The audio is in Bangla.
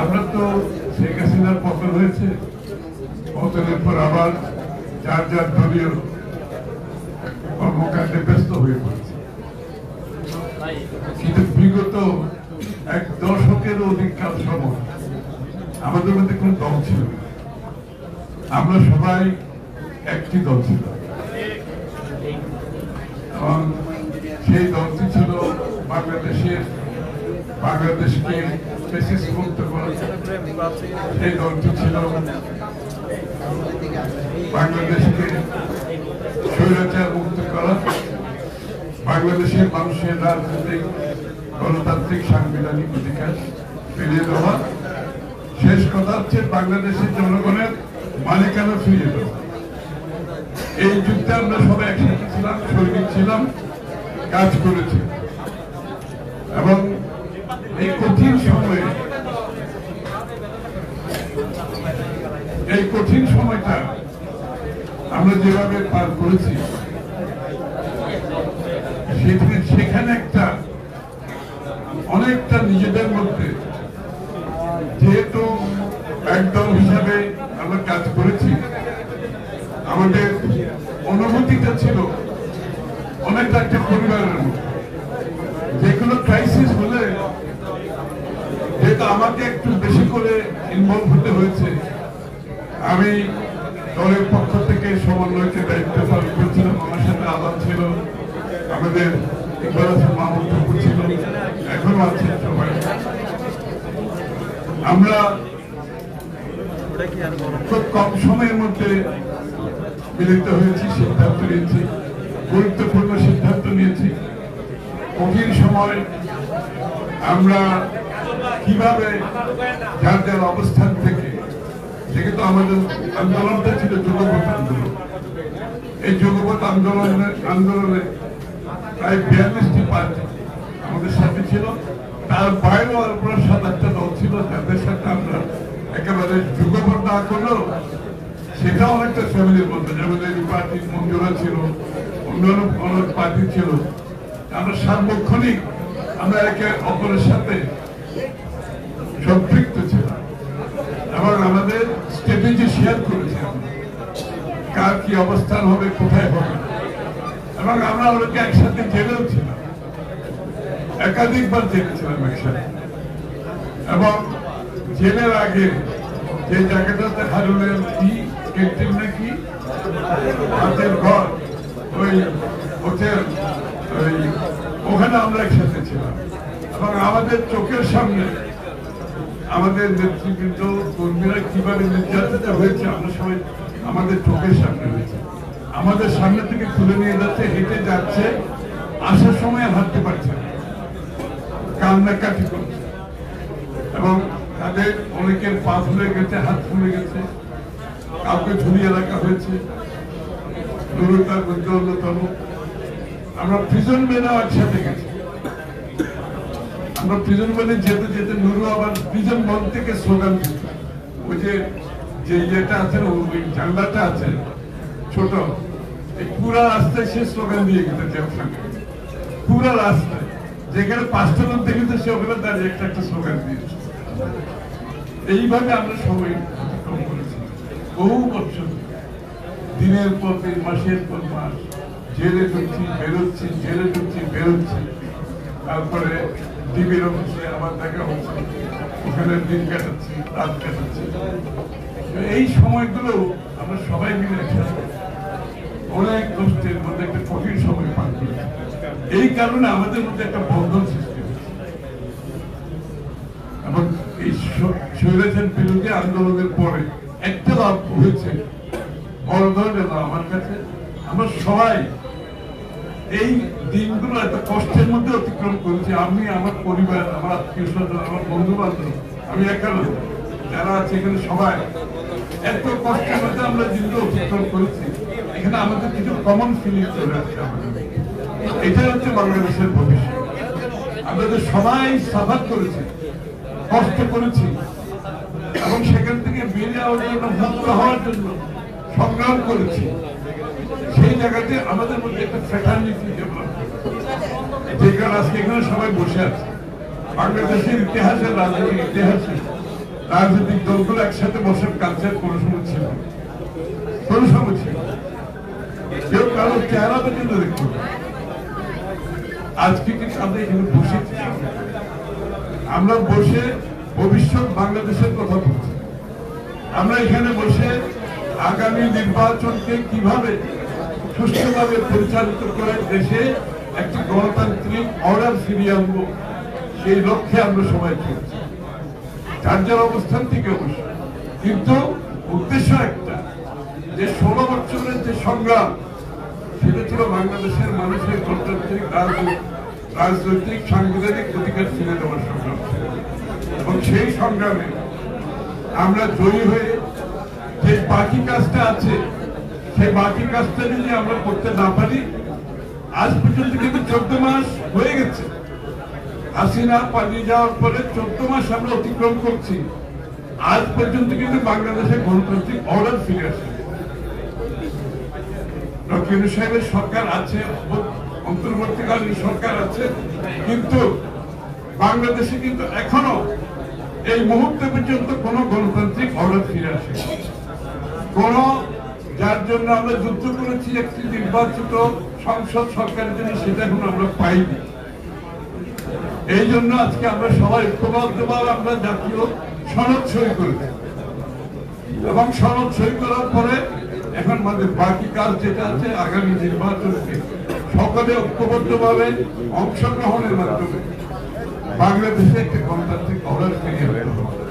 আমরা তো শেখ হাসিনার পতন হয়েছে, পতনের পর আবার যার যার দলীয় কর্মকাণ্ডে ব্যস্ত হয়ে পড়েছে। কিন্তু বিগত এক দশকেরও অধিক কাল সময় আমাদের মধ্যে কোন দল ছিল আমরা সবাই একটি দল ছিল। এবং সেই দলটি ছিল বাংলাদেশের বাংলাদেশকে মুক্ত করা সেই দলটি ছিল বাংলাদেশকে স্বৈরাচার মুক্ত করা, বাংলাদেশের মানুষের রাজনৈতিক, গণতান্ত্রিক সাংবিধানিক অধিকার ফিরিয়ে দেওয়া। শেষ কথা হচ্ছে বাংলাদেশের জনগণের মালিকানা ফিরিয়ে দেওয়া। এই যুদ্ধে আমরা সবাই একসাথে ছিলাম সৈনিক ছিলাম, কাজ করেছি। এবং এই কঠিন সময়ে, এই কঠিন সময়টা আমরা যেভাবে পার করেছি, সেখানে একটা, অনেকটা নিজেদের মধ্যে যেহেতু একদল হিসাবে আমরা কাজ করেছি, আমাদের অনুভূতিটা ছিল অনেকটা একটা পরিবারের মতো যেগুলো ক্রাইসিস হলে যেহেতু আমাকে একটু বেশি করে ইনভলভ হতে হয়েছে। আমি দলের পক্ষ থেকে সমন্বয়কে দায়িত্ব পালন করেছিলাম, আমার সাথে আলাপ ছিল, আমাদের ইকবাল ছিল, এখনও আছে সবাই। আমরা খুব কম সময়ের মধ্যে মিলিত হয়েছি, সিদ্ধান্ত নিয়েছি, গুরুত্বপূর্ণ সিদ্ধান্ত নিয়েছি। কঠিন সময় আমরা কীভাবে যার যার অবস্থান থেকে যেহেতু আমাদের আন্দোলনটা ছিল যুগপথ আন্দোলন। এই যুগপথ আন্দোলনের, আন্দোলনে প্রায় বিয়াল্লিশটি পার্টি আমাদের সাথে ছিল। তার বাইরেও প্রায় সাত আটটা দল ছিল যাদের সাথে আমরা একেবারে যুগপথ না করলেও সেটা অনেকটা ফ্যামিলির মধ্যে যেমন এই পার্টির মঞ্জুরা ছিল, অন্যান্য পার্টি ছিল। আমরা সার্বক্ষণিক আমরা একে অপরের সাথে সম্পৃক্ত ছিলাম এবং আমাদের স্ট্র্যাটেজি শেয়ার করেছি। কার কি অবস্থান হবে, কোথায় হবে। এবং আমরা ওদেরকে একসাথে জেলেও ছিলাম। একাধিকবার জেলে ছিলাম একসাথে। এবং জেলের আগে যে জায়গাটাতে হারুলের কি, ক্যান্টিন নাকি? হাতের ঘর। ওই হোটেল, ওই, ওখানে আমরা একসাথে ছিলাম। এবং আমাদের চোখের সামনে আমাদের নেতৃবৃন্দ, কর্মীরা কীভাবে নির্যাতিত হয়েছে, আমরা সবাই আমাদের চোখের সামনে হয়েছে আমাদের সামনে থেকে তুলে নিয়ে যাচ্ছে, হেঁটে যাচ্ছে, আসার সময় হাঁটতে পারছে না। কান্নাকাটি করছে। এবং তাদের অনেকের পা ফুলে গেছে, হাত ফুলে গেছে, কাউকে ঝুলিয়ে রাখা হয়েছে নুরুতার মধ্যে অন্যতম আমরা প্রিজন মেনেও একসাথে গেছি। আমরা প্রিজন বলে যেতে যেতে নুরু আবার প্রিজন বন থেকে স্লোগান ওই যে যে ইয়েটা আছে না, ওই জানলাটা আছে ছোট এই পুরা রাস্তায় সে স্লোগান দিয়ে গেছে পুরা রাস্তায়। যেখানে পাঁচটা লোক দেখেছে সে ওখানে দাঁড়িয়ে একটা একটা স্লোগান দিয়েছে। এইভাবে আমরা সবাই অতিক্রম করেছি। বহু বছর দিনের পর দিন মাসের পর মাস জেলে ঢুকছি বেরোচ্ছি জেলে ঢুকছি বেরোচ্ছি। তারপরে ডিবির অফিসে আবার দেখা হচ্ছে। ওখানে দিন কাটাচ্ছি, রাত কাটাচ্ছি। এই সময়গুলো আমরা সবাই মিলে একসাথে অনেক কষ্টের মধ্যে একটা কঠিন সময় পার করেছি। এই কারণে আমাদের মধ্যে একটা বন্ধন সৃষ্টি হয়েছে। এবং এই স্বৈরাচার বিরোধী আন্দোলনের পরে একটা লাভ হয়েছে। বড় ধরনের আমার কাছে। আমরা সবাই এই দিনগুলো এত কষ্টের মধ্যে অতিক্রম করেছি। আমি, আমার পরিবার, আমার আত্মীয় স্বজন, আমার বন্ধু বান্ধব আমি একা নই। যারা আছে এখানে সবাই। এত কষ্টের মধ্যে আমরা দিনগুলো অতিক্রম করেছি। এখানে আমাদের কিছু কমন ফিলিং চলে আসছে। এটাই হচ্ছে বাংলাদেশের ভবিষ্যৎ। আমরা সবাই সাফার করেছি, কষ্ট করেছি। এবং সেখান থেকে বেরিয়ে যাওয়ার জন্য, মুক্ত হওয়ার জন্য সংগ্রাম করেছি, সেই জায়গাতে আমাদের মধ্যে একটা ফ্যাটার্নিটি ডেভেলপ যেখানে আজকে এখানে সবাই বসে আছে। বাংলাদেশের ইতিহাসের রাজনৈতিক ইতিহাসে রাজনৈতিক দলগুলো একসাথে বসার কালচার কোনো সময় ছিল। কোনো সময় ছিল। কেউ কারও চেহারা পর্যন্ত দেখতো। আজকে কিন্তু আমরা এখানে বসেছি আমরা বসে ভবিষ্যৎ বাংলাদেশের কথা বলছি। আমরা এখানে বসে আগামী নির্বাচনকে কীভাবে সুষ্ঠুভাবে পরিচালিত করে দেশে একটি গণতান্ত্রিক অর্ডার ফিরিয়ে আনব, সেই লক্ষ্যে আমরা সবাই চলছি যার যার অবস্থান থেকে অবশ্য কিন্তু উদ্দেশ্য একটা, যে ষোলো বছরের যে সংগ্রাম, সেটা ছিল বাংলাদেশের মানুষের গণতান্ত্রিক রাজনৈতিক সাংবিধানিক অধিকার ছিনে দেওয়ার সংগ্রাম। এবং সেই সংগ্রামে আমরা জয়ী হয়ে কাজটা আছে সেই বাকি কাজটা যদি আমরা করতে না পারি, আজ পর্যন্ত কিন্তু চোদ্দ মাস হয়ে গেছে। হাসিনা পালিয়ে যাওয়ার পরে চোদ্দ মাস আমরা অতিক্রম করছি। আজ পর্যন্ত কিন্তু বাংলাদেশে গণতান্ত্রিক অর্ডার ফিরে আসে ডক্টর সাহেবের সরকার আছে, অন্তর্বর্তীকালীন সরকার আছে, কিন্তু বাংলাদেশে কিন্তু এখনও এই মুহূর্তে পর্যন্ত কোন গণতান্ত্রিক অর্ডার ফিরে আসে কোন যার জন্য আমরা যুদ্ধ করেছি, একটি নির্বাচিত সংসদ সরকারের জন্য সেটা এখন আমরা পাইনি এই জন্য আজকে আমরা সবাই ঐক্যবদ্ধভাবে আমরা জাতীয় সনদ সই করেছি এবং সনদ সই করার পরে এখন আমাদের বাকি কাজ যেটা আছে, আগামী নির্বাচনকে সকলে ঐক্যবদ্ধভাবে অংশগ্রহণের মাধ্যমে বাংলাদেশে একটি গণতান্ত্রিক অর্ডার ফিরিয়ে।